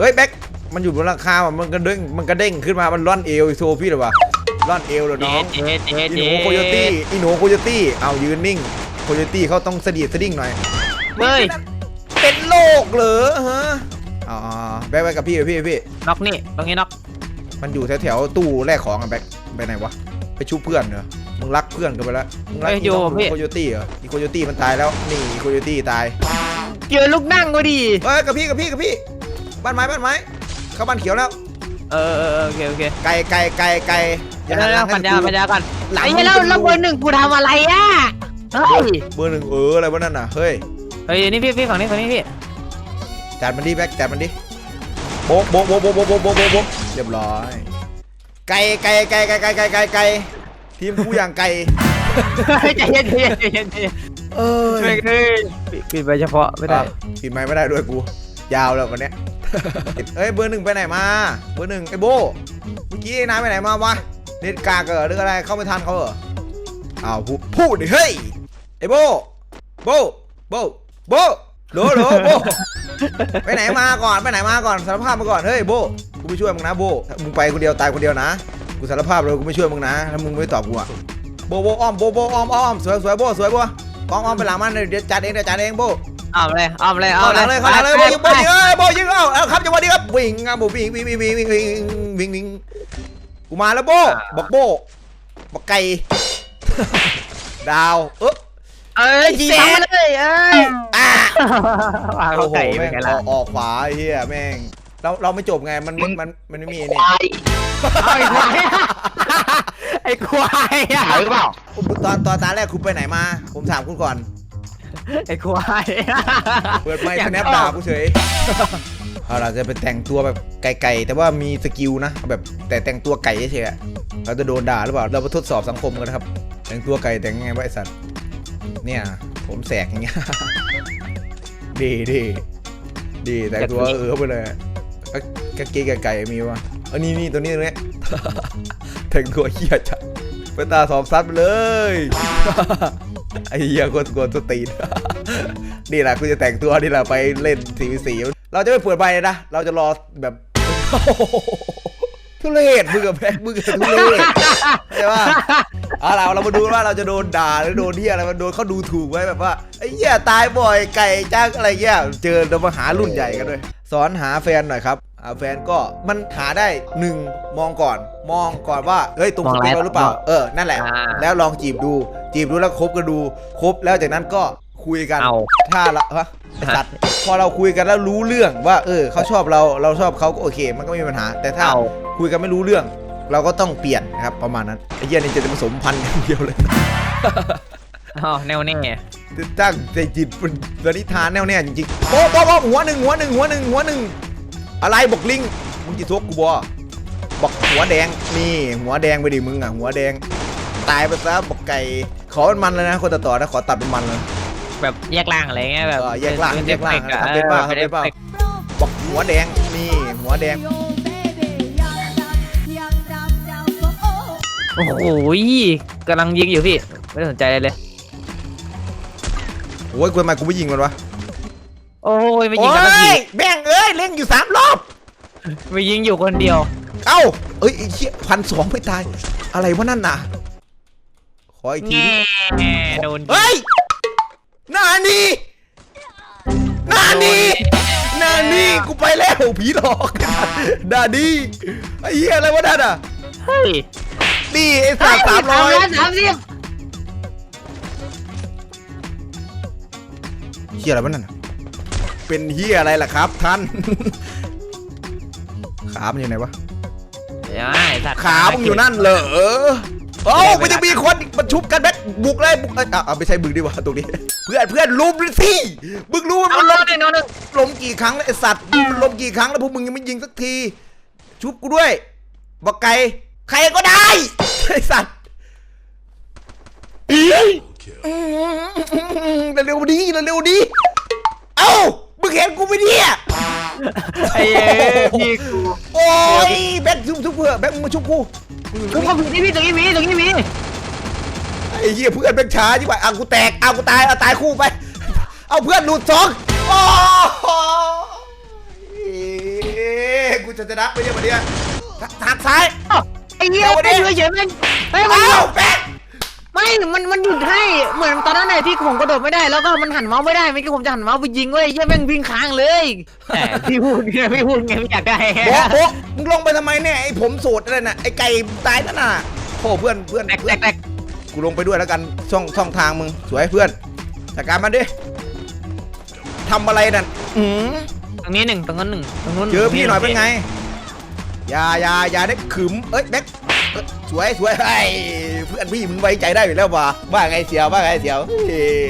เฮ้ยแบ็คมันอยู่บนหลังคาว่ะมันกระเด้งมันกระเด้งขึ้นมามันร่อนเอวโชว์พี่เหรอวะร่อนเอวเหรอน้องเจ๊เจ๊อีหเจ๊นูโคโยตี้อีหนูโคโยตี้เอายืนนิ่งโคโยตี้เขาต้องสะดีดสะดิ้งหน่อย เฮ้ยเป็นโรคเหรอฮะอ๋อแบ็คไปกับพี่กับพี่กับพี่ น็อกนี่ตรงนี้น็อกมันอยู่แถวๆตู้แลกของอะแบ็คไปไหนวะไปชุบเพื่อนเหรอมึงรักเพื่อนกันไปแล้วมึงรักอีน้องโคโยตี้เหรออีโคโยตี้มันตายแล้วนี่อีโคโยตี้ตายเจอลูกนั่งก็ดีเฮ้ยกับพี่กับพี่กับพี่ บ้านไม้บ้านไม้เข้าบ้านเขียวแล้ว เออเออเออโอเคโอเคไก่ไก่ไก่ไก่เดี๋ยวเดี๋ยวปัญญาปัญญาก่อนหลังไอ้เหี้ยแล้วแล้วเบอร์หนึ่งกูทำอะไรอะเฮ้ยเบอร์หนึ่งเอออะไรวะนั่นน่ะเฮ้ยเฮ้ยนี่พี่พี่ฝั่งนี้ฝั่งนี้พี่จัดมันดิแบ็คจัดมันดิโบ๊ะโบ๊ะโบ๊ะโบ๊ะโบ๊ะโบ๊ะโบ๊ะโบ๊ะโบ๊ะเรียบร้อย ไก่ไก่ไก่ไก่ไก่ไก่ไก่ไก่ทีมกูอย่างไก่ใจเย็นใจเย็นใจเย็นใจเย็นเออเฮ้ยเฮ้ยปิดไปเฉพาะไม่ได้ปิดไม้ไม่ได้ด้วยกู ยาวแล้ววันเนี้ย เอ้ยเบอร์หนึ่งไปไหนมา เบอร์หนึ่งไอ้โบเมื่อกี้ไอ้นายไปไหนมาวะเน็ตกากเหรอหรืออะไรเข้าไม่ทันเขาเหรออ้าวพูดพูดดิเฮ้ยไอ้โบโบโบโบโหลโหลโบไปไหนมาก่อนไปไหนมาก่อนสารภาพมาก่อนเฮ้ยโบกูไม่ช่วยมึงนะโบมึงไปคนเดียวตายคนเดียวนะกูสารภาพเลยกูไม่ช่วยมึงนะถ้ามึงไม่ตอบกูอะโบโบอ้อมโบโบอ้อมอ้อมสวยสวยโบสวยโบอ้อมอ้อมไปหลังมันเดี๋ยวจัดเองเดี๋ยวจัดเองโบ อ้อมเลยอ้อมเลยเอาอ้อมหลังเลยเข้าหลังเลยโบยิงโบยิงเอ้ยโบยิงเอาเอาครับจังหวะนี้ครับวิ่งอะโบวิ่งวิ่งวิ่งวิ่งวิ่งวิ่งวิ่งวิ่งกูมาแล้วโบบอกโบบอกไก่ดาวเอ๊ะเอ้ยไอ้จีแซซ้นเลยเอ้ยอะวางโอ้เขาโหไก่ไปแม่งไงอล่ะอกออกขวาไอ้เฮียแม่งเราเราไม่จบไงมันมันมันมันไม่มีไอ้นี่ไอ้ควายไอ้ควายอะหรือเปล่าตอนตอนตาแรกคุณไปไหนมา ผมถามคุณก่อน ไอ้ควายเปิดไมค์สแนปด่ากูเฉยเอาเราจะไปแต่งตัวแบบไก่ๆแต่ว่ามีสกิลนะแบบแต่แต่งตัวไก่เฉยๆอะเราจะโดนด่าหรือเปล่าเราไปทดสอบสังคมกันนะครับ แต่งตัวไก่แต่งยังไงวะไอสัตว์เนี่ยผมแสกอย่างเงี้ยดีดีดีแต่งตัวเออไปเลยกางกางเกงไก่ๆมีวะเอันนี้นี่ตัวนี้ตัวนี้แต่งตัวเหี้ยจัดไปตาสอบซัดไปเลย ไอ้เหี้ยกดกดสตีน นี่แหละกูจะแต่งตัวนี่แหละไปเล่นสีสีเราจะไม่เปิดใบเลยนะ เราจะรอแบบทุเรศมึงกับแพ็กมึงกับทุเรศใช่ป่ะเอาล่ะเรามาดูว่าเราจะโดนด่าหรือโดนเหี้ยอะไรมันโดนเขาดูถูกไว้แบบว่าไอ้เหี้ยตายบ่อยไก่จ้างอะไรเงี้ยเจอเรามาหารุ่นใหญ่กันด้วยสอนหาแฟนหน่อยครับ แฟนก็มันหาได้หนึ่งมองก่อน มองก่อนว่าเฮ้ยตรงสเปคเราหรือเปล่า เออ นั่นแหละ แล้วลองจีบดู จีบดูแล้วคบกันดู คบแล้วจากนั้นก็คุยกันเอาถ้าละฮะไอ้สัตว์พอเราคุยกันแล้วรู้เรื่องว่า เออเขาชอบเราเราชอบเขาก็โอเค มันก็ไม่มีปัญหา แต่ถ้าเอาคุยกันไม่รู้เรื่อง เราก็ต้องเปลี่ยนนะครับประมาณนั้นไอ้เหี้ยนี่จะผสมพันธุ์อย่างเดียวเลยอ๋อแนวแน่จะตั้งใจจิตเป็นปณิธานแน่วแน่จริงๆโป๊ะโป๊ะโป๊ะหัวหนึ่งหัวหนึ่งหัวหนึ่งหัวหนึ่ง อะไรบอกลิงมึงจะทบกูบอบอกหัวแดงนี่หัวแดงไปดิมึงอะหัวแดง ตายไปซะบอกไก่ขอเป็นมันเลยนะคนตัดต่อนะขอตัดเป็นมันเลยแบบแยกล่างอะไรเงี้ยแบบเออแยกร่างเป็นแยกร่างเออทำเป็นบ้าทำเป็นบ้าออบอกหัวแดงนี่หัวแดงโอ้โหกำลังยิงอยู่พี่ ไม่ได้สนใจอะไรเลยโอ้ยกูทำไมกูไม่ยิงมันวะโอ้ยไม่ยิโอ้งกันสักทียแม่งเอ้ย เล่นอยู่สามรอบไม่ยิงอยู่คนเดียว เอ้า เอ้ยไอ้เหี้ยพันสองไม่ตาย อะไรวะนั่นน่ะ ขออีกทีแง่ดิโดนเฮ้ยหนานี่หนานี่หนานี่ กูไปแล้วผีหลอกหนานี่ไอ้เหี้ยอะไรวะนั่นอะ เฮ้ยนี่ไอ้สามสามร้อยสามสิบเหี้ยอะไรวะนั่นน่ะ เป็นเหี้ยอะไรล่ะครับ ท่าน ขามันอยู่ไหนวะใช่สัตว์ขามึงอยู่นั่นเหรอโอ้ามันจะมีคนมันชุบกันแบ็คบุกเลยบุกเอ้ยอะอะไม่ใช่บึงดีกว่าตรงนี้ เพื่อนเพื่อนลุมเลยสิมึงรู้ว่าเอามันโดล้มนหนึ่งโดนหนึ่งล้มกี่ครั้งแล้วไอสัตว์มันล้มกี่ครั้งแล้วพวกมึงยังไม่ยิงสักที ชุบกูด้วยบอกไก่ใครก็ได้ ไอสัตว์เร็วๆดีเร็วๆดีเอ้ามึ งเห็นกูไหมเนี่ยไอ้เอ้ยพี่กูโอ้ยแบ็คชุบชุบเพื่อแบ็คมึงมาชุบกูกูก็มีที่พี่ตรงนี้มีตรงนี้มีไอ้เหี้ยเพื่อนเป็นช้าจิ๋วเอากูแตกเอากูตายเอาตายคู่ไป เอาเพื่อนหลุดสองโอ้โหชัยชนะไปเนี่ยวันเนี้ยหักซ้ายไอ้เหี้ยเดี๋ยววันนี้ไอ้เฉยๆมันเฮ้ยมันอ้าวแป๊ก ไม่มันมันหยุดให้เหมือนตอนนั้นไหนที่ผมกระโดดไม่ได้แล้วก็มันหันเมาส์ไม่ได้ไม่กี้ผมจะหันเมาส์ไปยิงเว้ยเหี้ยแม่งวิ่งค้างเลยแต่พี่พูดเนี่ยพี่พูดไงไม่อยากได้โบ๊ะโบ๊ะมึงลงไปทำไมเนี่ยไอ้ผมโสดอะไรน่ะไอ้ไก่ตายนั่นน่ะโอ้เพื่อนเพื่อนแตกเพื่แตอนกแตกกูลงไปด้วยแล้วกันช่องช่องทางมึงสวยเพื่อนจัดการมันดิทำอะไรนั่นอืมตรงนี้หนึ่งตรงนั้นหนึ่งตรงนู้นเจอพี่หน่อยเป็นไงอย่าอย่าอย่าได้ขึมเอ้ยแบ็คเอ้ย สวยสวยไอ้ยเพื่อนพี่มึงไว้ใจได้อยู่แล้วว่ะว่าไงเสียวว่าไงเสียวเฮ้ย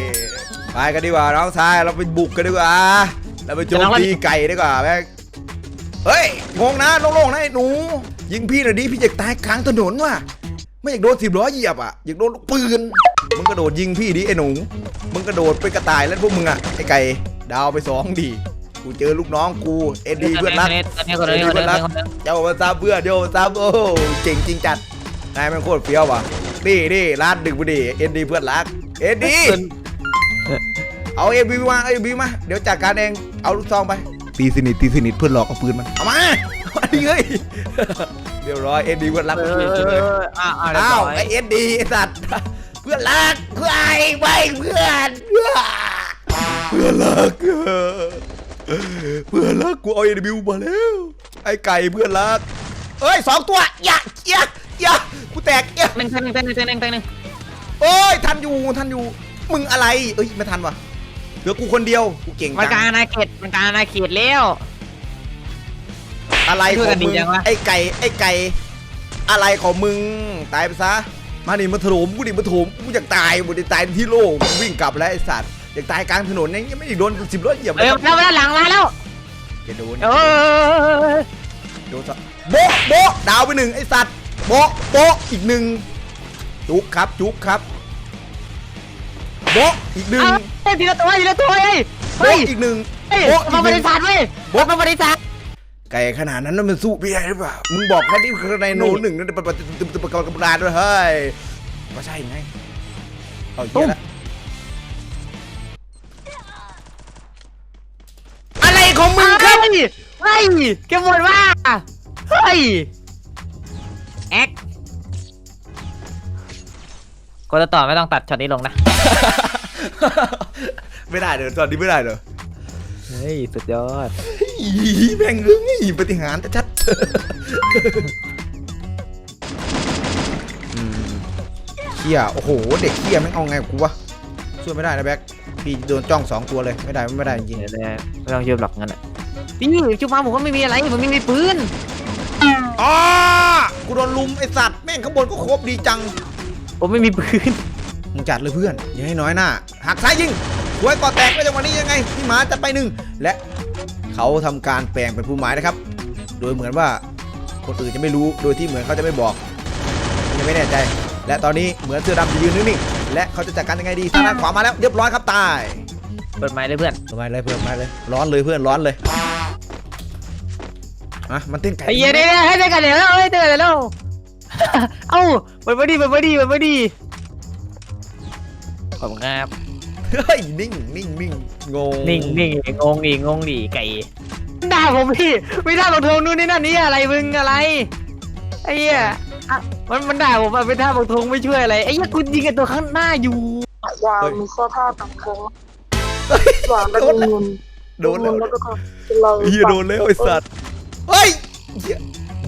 ไปกันดีกว่าน้องชายเราไปบุกกันดีกว่าเราไปโจมตีไก่ดีกว่าแบ็คเฮ้ยงงนะโล่งๆนะไอ้หนู ยิงพี่หน่อยดิพี่อยากตายกลางถนนว่ะไม่อยากโดนสิบล้อเหยียบอะอยากโดนลูกปืนมึงกระโดดยิงพี่ดิไอ้หนูมึงกระโดดไปกระต่ายแล้วพวกมึงอะไอ้ไก่ดาวไปสองดีกูเจอลูกน้องกูเอ็ดดีเพื่อนรักตอนนี้คนนี้คนนี้คนนี้เจ้ามาซาเพื่อนเจ้ามาซาโอ้โหเก่งจริงจัด นายมันโคตรเฟี้ยวว่ะนี่นี่ร้านดึกบุดีเอ็นดีเพื่อนรักเอ็นดีเอาเอ็นบีมาเอ็นบีมาเดี๋ยวจัดการเองเอาลูกซองไป ตีสนิทตีสนิทเพื่อนหลอกเอาปืนมันเอามาเอาดิเฮ้ยเรียบร้อยเอ็นดีเพื่อนรักเอออ้าวอ้าวอ้าวไอเอ็นดีไอ้สัตว์เพื่อนรักเพื่อนไอ้ไม่เพื่อนเพื่อนเพื่อนรักเพื่อนรักกูเอาเอ็นบีมาแล้วไอ้ไก่เพื่อนรักเอ้ยสองตัวอย่าอย่าอ ย่ากูแตกอย่าหนึ่งหนึ่งหนึ่งหนึ่งหนึ่งหนึ่งหนึ่งเอ้ยทันอยู่ทันอยู่ มึงอะไร เอ้ยไม่ทันวะเหลือกูคนเดียวกูเก่งมันกจัลางงอาณาเขตมันกลางอาณาเขตแล้ว อะไรช่ขวยอกังนดีมึงจังวะ ไอ้ไก่ไอ้ไก่อะไรของมึงตายไปซะมาดิมาถล่มกูดิมาถล่มกูอยากตายกูจะตายที่โลกกูวิ่งกลับแล้วไอ้สัตว์อยากตายกลางถนนเนี่ยยังไม่ได้โดนสิบรถเหยียบเลเอยอแล้วแล้วหลังมาแล้วจะโดน เออโดนซะโบ๊ะโบ๊ะดาวไปหนึ่งไอ้สัตว์ โบ๊ะโบ๊ะอีกหนึ่งจุกครับจุกครับโบ๊ะอีกหนึ่งเอาทีละตัวทีละตัวเฮ้ยโบ๊ะเฮ้ยอีกหนึ่งเฮ้ยโบ๊ะอีมากบหนึ่ริงษัทเว้ยโบ๊ะ มาบริษัทไก่ขนาดนั้นน่ะมันสู้พี่ได้หรือเปล่ามึงบอกแค่นี้คือในโนหนึ่งนั่นเป็นประประประกอบกับการด้วยเฮ้ยก็ใช่ไงเอาอีกแล้วอะไรของมึงครับ เฮ้ยเฮ้ยแกหมดว่าเฮ้ย แอคก็จะต่อไม่ต้องตัดช็อตนี้ลงนะ ไม่ได้เดี๋ยวตอนนี้ไม่ได้เดี๋ยวเฮ้ย สุดยอด อีแม่งเอ้ยปฏิหารย์ชัดอืมเขี้ยโอ้โห เด็กเขี้ยแม่งเอาไงกับกูวะช่วยไม่ได้นะแบ็คพี่โดนจ้องสองตัวเลยไม่ได้ไม่ได้จริง เดี๋ยวเลยไม่ต้องยืมหรอกงั้นอะพี่จุ๊บมาผมก็ไม่มีอะไรผมไม่มีปืนๆอ๋อกูโดน ลุมไอสัตว์แม่งข้างบนก็ครบดีจังผมไม่มีปืนมึงจัดเลยเพื่อนอย่าให้น้อยหน้าหักซ้ายยิงหวยก่อแตกไปจังหวะนี้ยังไงพี่หมาจะไปหนึ่งและเขาทำการแปลงเป็นผู้หมายนะครับ โดยเหมือนว่าคนอื่นจะไม่รู้โดยที่เหมือนเขาจะไม่บอกยังไม่แน่ใจ และตอนนี้เหมือนเสื้อดำจะยืนนิ่งๆและเขาจะจัดการยังไงดีทางด้านขวามาแล้วเรียบร้อยครับตายเปิดไม้เลยเพื่อนทำไมเลยเพื่อนมาเลยร้อนเลยเพื่อนร้อนเลยอะมันเต้นไก่ไอ้เหี้ยเนี่ยให้ได้กันเดี๋ยวแล้วให้ได้กันแล้ว เอ้าเปิดมาดีเปิดมาดีเปิดมาดีขอบคุณครับเฮ้ยนิ่งนิ่งนิ่งงงนิ่งนิ่งงงดิงงดิไก่ด่าผมพี่ไม่ด่าลงทงนู่นนี่นั่นนี่อะไรมึงอะไรไอ้เหี้ยอะมันมันด่าผมอะไม่ด่าลงทงไม่ช่วยอะไรไอ้เหี้ยกูยิงกับตัวข้างหน้าอยู่วางมีข้อท่าต่างกันวางแล้วก็เงินโดนแล้วแล้วก็เป็นเราเฮียโดนแล้วไอ้สัตว์เฮ้ยเหี้ย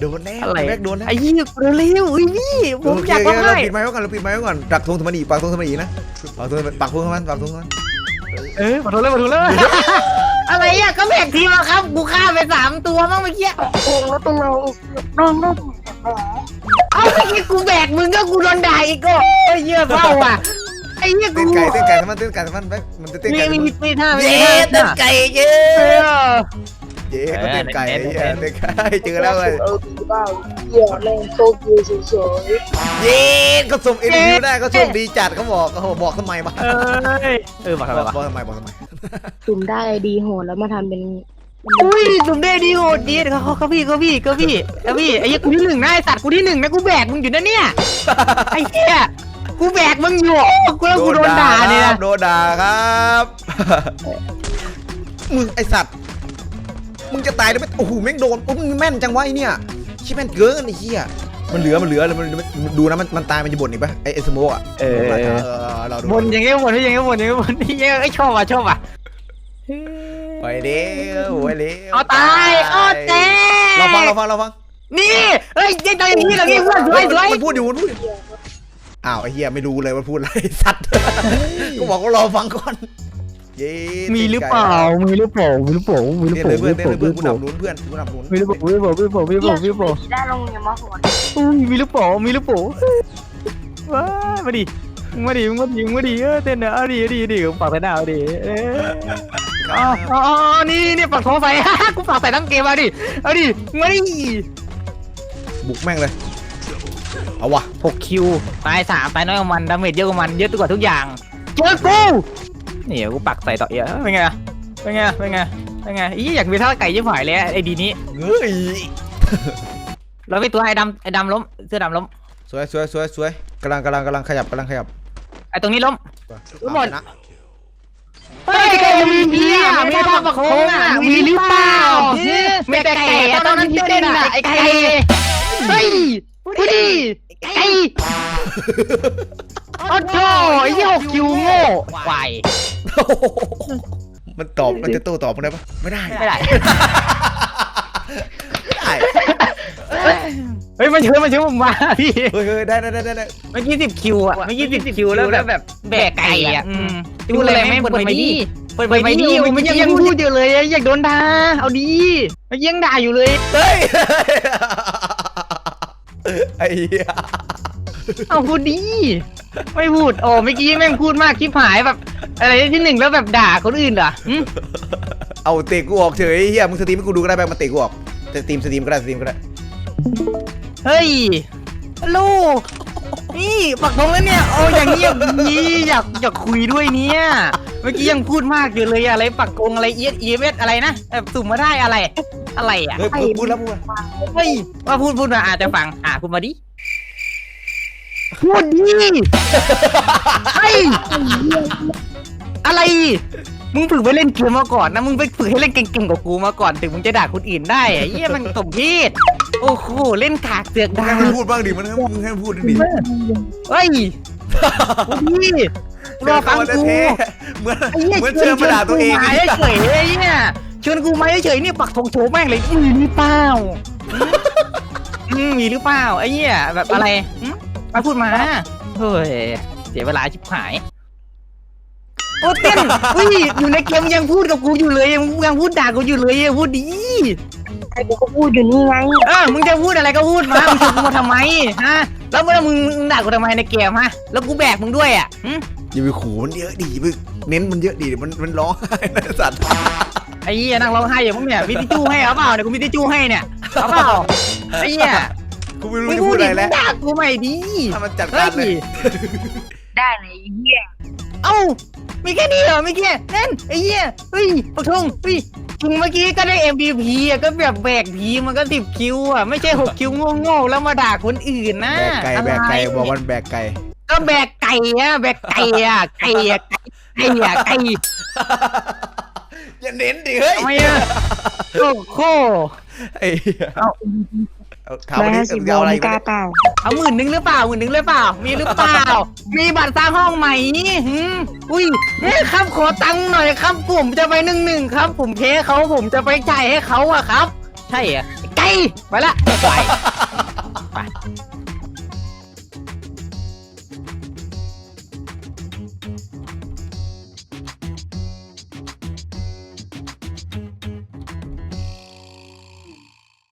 โดนแล้วอะไรแม็กโดนแล้วไอ้เหี้ยเร็วๆอุ้ยพี่ผมอยากโเคร้องเราไห้ปิดไม้ไว้ก่อนเราปิดไม้ไว้ก่อนดักธงธรรมนีปักธงธรรมนีนะปักธงปักธงมันปักธงมันเออมาโทษเลยมาโทษเลยอะไรอะก็แบกทีมอะครับกูฆ่าไปสามตัวมั้งเมื่อกี้โอ้แล้วตัวเราน้องน้องแผลเอาเมื่อกี้กูแบกมึงก็กูโดนด่าอีกก็ไอ้เหี้ยเฝ้าอะไอ้เหี้ยเต้กูนไก่เต้นไก่ทำมันเต้นไก่ทำมันแม็กมันเต้นมีไก่มีมีมีท่ามีเย้ท่าเต้นไก่เย้เออ เย้เขาเต้นไก่เออเย้เต้นเต้นไก่เจอแล้วเลย เออดีบ้างเหี้ยแรงโชคดีเฉยเย้เขาส่งเอ็นวิวได้เขาโชคดีจัดเขาบอกเขาบอกทำไมมาเออเออบอกทำไมวะบอกทำไมบอกทำไมๆตุ่มได้ดีโหดแล้วมาทำเป็นอุ้ยสุ่มได้ดีโหดดีเขาเขาเขาพี่เขาพี่เขาพี่เขาพี่ไอ้เหี้ยกูที่หนึ่งนะไอ้สัตว์กูที่หนึ่งนะกูแบกมึงอยู่นะเนี่ยไอ้เหี้ยกูแบกมึงอยู่กูแล้วกูโดนด่าเนี่ยครับโดนด่าครับมึงไอสัตว์ มึงจะตายแล้วไหมโอ้โหแม่งโดนโอ้มึงแม่นจังวะไอ้เนี่ยชิแม่นเกินไอ้เหี้ยมันเหลือมันเหลือแล้วมันมันดูนะมันมันตายมันจะบ่นอีกปะไอ้ไอ้สโมกอะเออเออ เราดูบนอย่างเงี้ยบนอย่างเงี้ยบนอย่างเงี้ยบนอย่างเงี้ยไอ้ยชอบอะชอบอะไปเร็วไปเร็วเอาตายเอาแตเราฟังกเราฟังเราฟังนี่เฮ้ยยังตายอย่างนี้เหรอพี่เพื่อนสวยสวยมันพูดอยู่มันพูดอยู่อ้าวไอ้เหี้ยไม่รู้เลยมันพูดอะไรสัตว์ ก็บอกว่ารอฟังก่อน เย้มีหรือเปล่า มีหรือเปล่า มีหรือเปล่า มีหรือเต้นเปเลล่ายเพื่อนมีหเต้นรือเลยเปเพื่อล่านกูหนับหนุนเพื่อนกูหนับหนุนมีหรือเปล่า มีหรือเปล่า มีหรือเปล่า มีหรือเปล่า มีหรือเปล่าได้ลงอย่ามาโหดอุ้ยมีหรือเปล่า มีหรือเปล่าว้ามาดิมึงมาดิมึงมาดิมึงมาดิเออเต้นเนอะเอาดิเอาดิเอาดิกูปากใส่หน้าเอาดิเอออ๋ออ๋ออ๋อนี่นี่ปากท้องใส่ กูปากใส่ทั้งเกมเอาดิ เอาดิมาดิบุกแม่งเลย เอาวะหกคิว ตายสามตายน้อยกว่ามัน ดาเมจเยอะกว่ามัน เยอะกว่าทุกอย่าง เจอกู นี่กูปักใส่ต่อเอียเป็นไงเป็นไงเป็นไงเป็นไงอีอยากมีท่าไก่ยี่หายเลยไอ้ดีนี้เฮ้ยแล้วไปตัวไอ้ดำไอ้ดำล้มเสื้อดำล้มสวยสวยสวยสวยกำลังกำลังกำลังขยับกำลังขยับไอ้ตรงนี้ล้ม รู้หมด นะเฮ้ยไก่มีเพียมีท่าประโคงอะมีหรือเปล่าไม่แต่ไก่ตอนนั้นที่เต้นอะไอ้ไก่เฮ้ยพูดดิไก่ โอ้โหไอ้ยี่หกคิวโง่ควายมันตอบมันจะโต้ตอบมันได้ปะไม่ได้ไม่ได้ไม่ได้เฮ้ยมันเชิญมันเชิญผมมาพี่เฮ้ยเฮ้ยได้ได้ได้ได้ได้เมื่อกี้สิบคิวอะเมื่อกี้สิบคิวแล้วแบบแบกไก่อะดูอะไรไม่เปิดไปดิเปิดไปดิเมื่อกี้ยังพูดอยู่เลยอยากโดนด่าเอาดีเมื่อกี้ยังด่าอยู่เลยเฮ้ยไอ้เหี้ย เอาพูดดี ไม่พูด โอ้เมื่อกี้แม่งพูดมากคลิปหายแบบ อะไรที่หนึ่งแล้วแบบด่าคนอื่นเหรอหึเอาเตะกูออกเฉยเฮียมึงสตรีมให้กูดูก็ได้แบบมาเตะกูออกสตรีมสตรีมก็ได้สตรีมก็ได้เฮ้ยลูกนี่ปักธงแล้วเนี่ยโอ้อย่างเงียบนี้อยากอยากคุยด้วยเนี่ย เมื่อกี้ยังพูดมากอยู่เลยอะไรปักธงอะไรเอียดเอียดอะไรนะแบบสุ่มมาได้อะไร อะไรอะเฮ้ยพูดพูดแล้วพูดแล้วเฮ้ยว่าพูดพูดมาอาจจะฟังอะพูดมาดิ พูดดิเฮ้ยอะไร มึงฝึกไปเล่นเกมมาก่อนนะ มึงไปฝึกให้เล่นเก่งๆกว่ากูมาก่อน ถึงมึงจะด่าคนอื่นได้อะเยี่ยมันสมเพศโอ้โห เล่นขากเสือกมึงด่าให้มันพูดบ้างดิมันให้มึงให้มันพูดดิเฮ้ยพี่รอฟังกูแท้ๆเหมือนไอ้เหี้ยเหมือนเชิญมาด่าตัวเองชวนกูมาเฉยๆไอ้เนี่ยชวนกูมาเฉยๆเนี่ยปักธงโชว์แม่งเลยมีหรือเปล่า อืมมีหรือเปล่าไอ้เนี่ยแบบอะไรหึ มาพูดมาเฮ้ยเสียเวลาชิบหาย โอ้เต้นอุ้ยอยู่ในเกมยังพูดกับกูอยู่เลยยังยังพูดด่ากูอยู่เลยพูดดีไอ้กูก็พูดอยู่นี่ไงเออมึงจะพูดอะไรก็พูดมามึงชวนกูมาทำไมฮะ แล้วเมื่อมึงมึงด่ากูทำไมในเกมฮะ แล้วกูแบกมึงด้วยอะหึอย่าไปขู่มันเยอะดิมึงเน้นมันเยอะดิมันมันร้องไห้นะสัตว์ไอ้เหี้ยนั่งร้องไห้อย่างมึงเนี่ยมีทิชชู่ให้เอาเปล่าเนี่ยกูมีทิชชู่ให้เนี่ยเอาเปล่าไอ้เหี้ย กูไม่รู้มึงจะพูพูดดดิอะไรมึแล้วงด่ากูใหม่ดิถ้ามันจัดเฮ้การเลยยได้เลยไอ้เหี้ยเอ้ามีแค่นี้เหรอไม่แค่นั่นไอ้เหี้ยเฮ้ยปะทงเฮ้ยถึงเมื่อกี้ก็ได้ MVP อะก็แบบแบกผีมันก็สิบคิวอะไม่ใช่หกคิวโง่ๆแล้วมาด่าคนอื่นนะแบกไก่แบกไก่ะรบอกมันแบกไก่ก็แบกไก่อะแบกไก่อะไก่อะไก่ไก่อะไก่อย่าเน้นดิเฮ้ยทำไมอะโอ้โหไอ้เหี้ยเอา เอาถามวันนี้สิบโมจะเอางอะไรไม่กล้ากันเปล่าเอาหมื่นหนึ่งหรือเปล่าหมื่นหนึ่งหรือเปล่า มีหรือเปล่า มีบัตรสร้างห้องใหม่หืมอุ้ยแม่ครับขอตังค์หน่อยครับผมจะไปหนึ่งหนึ่งครับผมเทเขาผมจะไปจ่ายให้เขาอะครับ ใช่เหรอะไก่ไปละไปไป